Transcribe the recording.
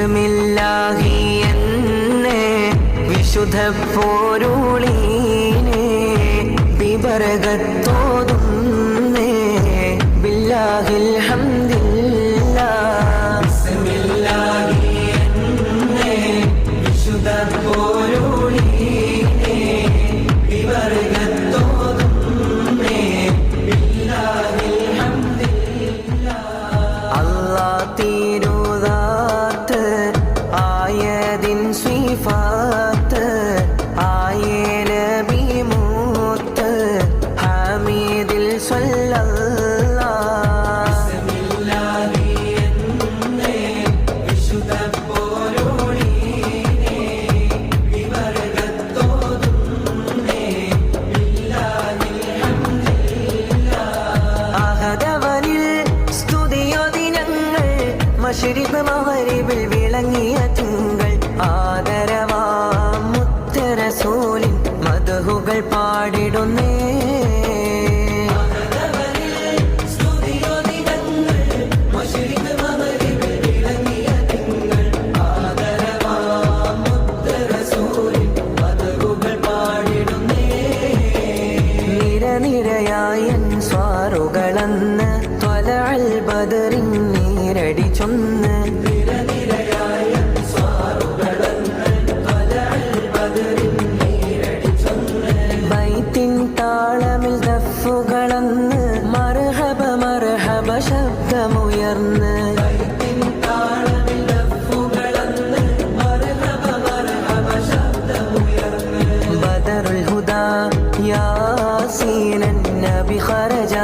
ബിസ്മില്ലാഹി എന്ന് വിശുദ്ധ പോരുളീനെ ബിബർഗത്തോതുന്നേ ബില്ലാഹിൽ ഹംദില്ല. ബിസ്മില്ലാഹി എന്ന് വിശുദ്ധ പോരുളീനെ ബില്ലാഹിൽ അല്ലാ തിരുതാത്ത് സ്വീഫാത്ത് ആയ നബി മൂത്ത് ഹമീദിൽ സ്വല്ലല്ലാ. വിശുദ്ധ പോരോളീനെ വിവർഗത്തോതുന്നേ അഹദവനിൽ സ്തുതിയോ ദിനങ്ങൾ മഷരിബ് മഹരിബിൽ വിളങ്ങിയ തിങ്കൾ. മുത്തരസൂലിൻ മധുഹുകൾ പാടിടുന്നേ. ത്വലൽ നീരടി ചൊന്ന്.